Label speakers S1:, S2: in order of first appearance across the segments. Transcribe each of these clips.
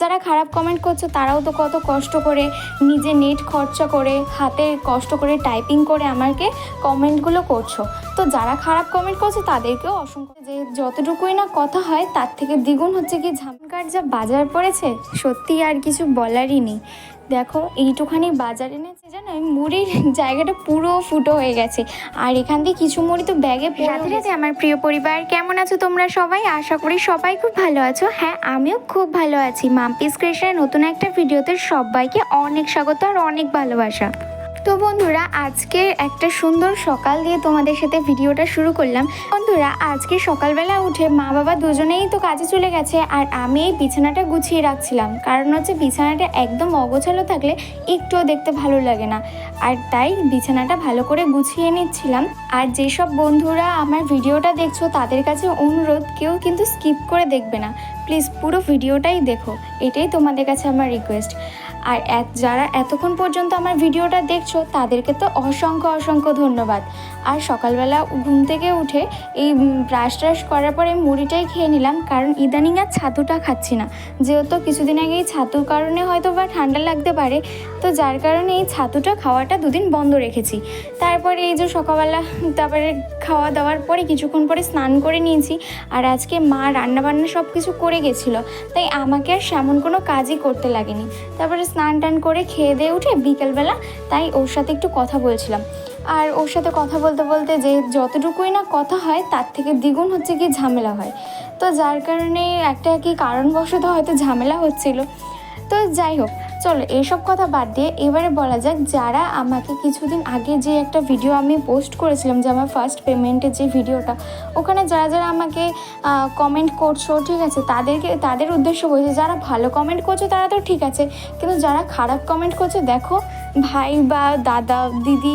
S1: যারা খারাপ কমেন্ট করছে, তারাও তো কত কষ্ট করে নিজে নেট খরচা করে, হাতে কষ্ট করে টাইপিং করে আমাকে কমেন্টগুলো করছ। তো যারা খারাপ কমেন্ট করছে, তাদেরকেও অসংখ্য যে যতটুকুই না কথা হয়, তার থেকে দ্বিগুণ হচ্ছে কি ঝামকার যা বাজার পড়েছে, সত্যি আর কিছু বলারই নেই। দেখো এইটুখানি বাজার এনেছে জানো এই মুড়ির জায়গাটা পুরো ফুটো হয়ে গেছে। আর এখান দিয়ে কিছু মুড়ি তো ব্যাগে রাতে রাতে আমার প্রিয় পরিবার কেমন আছো তোমরা সবাই? আশা করি সবাই খুব ভালো আছো। হ্যাঁ আমিও খুব ভালো আছি। মাম্পিস ক্রেশনের নতুন একটা ভিডিওতে সবাইকে অনেক স্বাগত আর অনেক ভালোবাসা। তো বন্ধুরা আজকে একটা সুন্দর সকাল দিয়ে তোমাদের সাথে ভিডিওটা শুরু করলাম। বন্ধুরা, আজকে সকালবেলা উঠে মা বাবা দুজনেই তো কাজে চলে গেছে, আর আমি এই বিছানাটা গুছিয়ে রাখছিলাম। কারণ হচ্ছে বিছানাটা একদম অগোছালো থাকলে একটুও দেখতে ভালো লাগে না। আর তাই বিছানাটা ভালো করে গুছিয়ে নিচ্ছিলাম। আর যেসব বন্ধুরা আমার ভিডিওটা দেখছ, তাদের কাছে অনুরোধ, কেউ কিন্তু স্কিপ করে দেখবে না। প্লিজ পুরো ভিডিওটাই দেখো। এটাই তোমাদের কাছে আমার রিকোয়েস্ট। আর যারা এতক্ষণ পর্যন্ত আমার ভিডিওটা দেখছ তাদেরকে তো অসংখ্য অসংখ্য ধন্যবাদ। আর সকালবেলা ঘুম থেকে উঠে এই ব্রাশ ট্রাশ করার পরে মুড়িটাই খেয়ে নিলাম, কারণ ইদানিং আর ছাতুটা খাচ্ছি না। যেহেতু কিছুদিন আগে এই ছাতুর কারণে হয়তো বা ঠান্ডা লাগতে পারে, তো যার কারণে এই ছাতুটা খাওয়াটা দুদিন বন্ধ রেখেছি। তারপরে এই যে সকালবেলা তারপরে খাওয়া দাওয়ার পরে কিছুক্ষণ পরে স্নান করে নিয়েছি, আর আজকে মা রান্নাবান্না সব কিছু করে গেছিল, তাই আমাকে আর সেমন কোনো কাজই করতে লাগেনি। তারপরে স্নান টান করে খেয়ে দিয়ে উঠে বিকেলবেলা তাই ওর সাথে একটু কথা বলছিলাম। আর ওর সাথে কথা বলতে বলতে যে যতটুকুই না কথা হয়, তার থেকে দ্বিগুণ হচ্ছে কি ঝামেলা হয়। তো যার কারণে একটা কি কারণবশত হয়তো ঝামেলা হচ্ছিল। তো যাই হোক, চলো এইসব কথা বাদ দিয়ে এবারে বলা যাক যারা আমাকে কিছুদিন আগে যে একটা ভিডিও আমি পোস্ট করেছিলাম যে আমার ফার্স্ট পেমেন্টের যে ভিডিওটা ওখানে যারা যারা আমাকে কমেন্ট করছ, ঠিক আছে, তাদেরকে, তাদের উদ্দেশ্য বলছে, যারা ভালো কমেন্ট করছ তারা তো ঠিক আছে, কিন্তু যারা খারাপ কমেন্ট করছ, দেখো ভাই বা দাদা, দিদি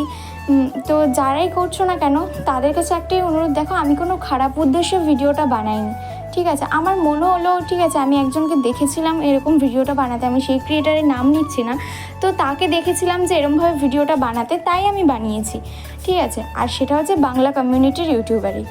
S1: তো যারাই করছ না কেন, তাদের কাছে একটাই অনুরোধ, দেখো আমি কোনো খারাপ উদ্দেশ্যে ভিডিওটা বানাইনি, ঠিক আছে? আমার মনে হলো, ঠিক আছে, আমি একজনকে দেখেছিলাম এরকম ভিডিওটা বানাতে, আমি সেই ক্রিয়েটারের নাম নিচ্ছি না, তো তাকে দেখেছিলাম যে এরমভাবে ভিডিওটা বানাতে, তাই আমি বানিয়েছি, ঠিক আছে? আর সেটা হচ্ছে বাংলা কমিউনিটির ইউটিউবারই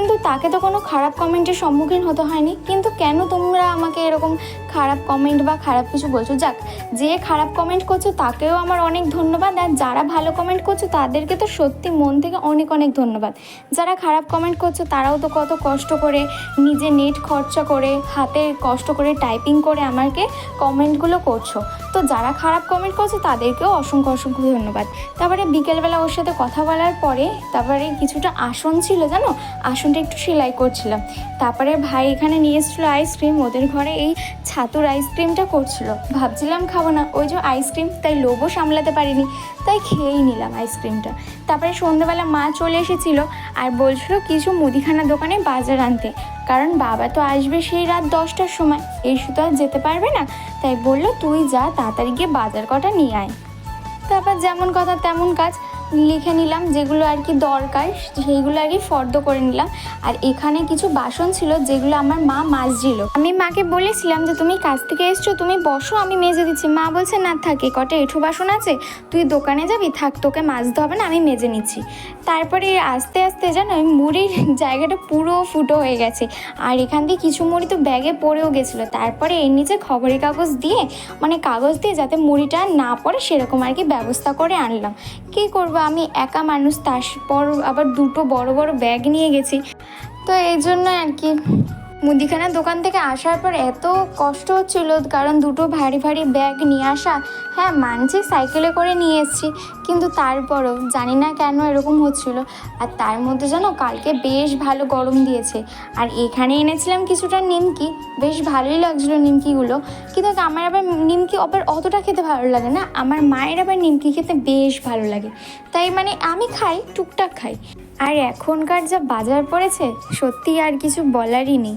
S1: কিন্তু তাকে তো কোনো খারাপ কমেন্টের সম্মুখীন হতে হয়নি। কিন্তু কেন তোমরা আমাকে এরকম খারাপ কমেন্ট বা খারাপ কিছু বলছো? যাক, যে খারাপ কমেন্ট করছ তাকেও আমার অনেক ধন্যবাদ আর যারা ভালো কমেন্ট করছ তাদেরকে তো সত্যি মন থেকে অনেক অনেক ধন্যবাদ। যারা খারাপ কমেন্ট করছ তারাও তো কত কষ্ট করে নিজে নেট খরচা করে, হাতে কষ্ট করে টাইপিং করে আমাকে কমেন্টগুলো করছ। তো যারা খারাপ কমেন্ট করছ তাদেরকেও অসংখ্য অসংখ্য ধন্যবাদ। তারপরে বিকেলবেলা ওর সাথে কথা বলার পরে তারপরে কিছুটা আসন ছিল জানো? আসনটা একটু সেলাই করছিলাম। তারপরে ভাই এখানে নিয়ে এসেছিল আইসক্রিম ওদের ঘরে এই ছাতুর আইসক্রিমটা করছিল। ভাবছিলাম খাব না, ওই যে আইসক্রিম তাই লোভও সামলাতে পারিনি, তাই খেয়েই নিলাম আইসক্রিমটা তারপরে সন্ধ্যেবেলা মা চলে এসেছিল আর বলছিল কিছু মুদিখানা দোকানে বাজার আনতে, কারণ বাবা তো আসবে সেই রাত দশটার সময় এই তো আর যেতে পারবে না, তাই বলল তুই যা, তাড়াতাড়ি গিয়ে বাজার কটা নিয়ে আয়। তারপর যেমন কথা তেমন কাজ লিখে নিলাম যেগুলো আর কি দরকার, সেইগুলো আর কি ফর্দ করে নিলাম। আর এখানে কিছু বাসন ছিল যেগুলো আমার মা মাজছিল। আমি মাকে বলেছিলাম যে, তুমি কাজ থেকে এসছো, তুমি বসো, আমি মেজে দিচ্ছি। মা বলছে, না, থাকে কটা এঁঠো বাসন আছে, তুই দোকানে যাবি? থাক, তোকে মাজতে হবে না, আমি মেজে নিচ্ছি। তারপরে আস্তে আস্তে জানো ওই মুড়ির জায়গাটা পুরো ফুটো হয়ে গেছে। আর এখান দিয়ে কিছু মুড়ি তো ব্যাগে পড়েও গেছিল। তারপরে এর নিচে খবরের কাগজ দিয়ে মানে কাগজ দিয়ে যাতে মুড়িটা না পড়ে, সেরকম আর কি ব্যবস্থা করে আনলাম। কী করব আমি একা মানুষ তারপর আবার দুটো বড় বড় ব্যাগ নিয়ে গেছি। তো এই জন্য আর কি মুদিখানার দোকান থেকে আসার পর এত কষ্ট হচ্ছিল, কারণ দুটো ভারী ভারী ব্যাগ নিয়ে আসা হ্যাঁ মানছি সাইকেলে করে নিয়ে এসেছি, কিন্তু তারপরও জানি না কেন এরকম হচ্ছিল। আর তার মধ্যে যেন কালকে বেশ ভালো গরম দিয়েছে। আর এখানে এনেছিলাম কিছুটা নিমকি, বেশ ভালোই লাগছিল নিমকিগুলো, কিন্তু আমার আবার নিমকি আবার অতটা খেতে ভালো লাগে না, আমার মায়ের আবার নিমকি খেতে বেশ ভালো লাগে। তাই মানে আমি খাই, টুকটাক খাই। আর এখনকার যা বাজার পড়েছে, সত্যি আর কিছু বলারই নেই।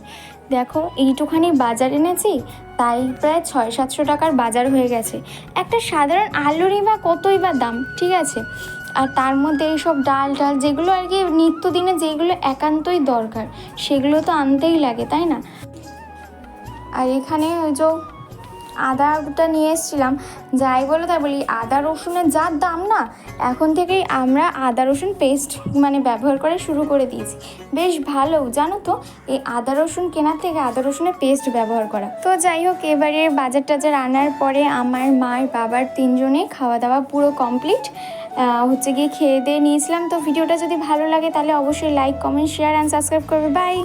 S1: দেখো, এইটুখানি বাজার এনেছি, তাই প্রায় ছয় সাতশো টাকার বাজার হয়ে গেছে। একটা সাধারণ আলুরই বা কতই বা দাম, ঠিক আছে? আর তার মধ্যে এইসব ডাল ডাল যেগুলো আর কি নিত্যদিনে যেগুলো একান্তই দরকার, সেগুলো তো আনতেই লাগে, তাই না? আর এখানে ওই যে আদাটা নিয়ে এসেছিলাম। যাই বলো তাই বলি, আদা রসুনের যা দাম না, এখন থেকেই আমরা আদা রসুন পেস্ট মানে ব্যবহার করা শুরু করে দিয়েছি। বেশ ভালো, জানো তো, এই আদা রসুন কেনার থেকে আদা রসুনের পেস্ট ব্যবহার করা। তো যাই হোক, এবারে বাজার টাজার আনার পরে আমার মার বাবার তিনজনে খাওয়া দাওয়া পুরো কমপ্লিট হচ্ছে গিয়ে খেয়ে দিয়ে নিয়েছিলাম। তো ভিডিওটা যদি ভালো লাগে, তাহলে অবশ্যই like comment share and subscribe করবে। বাই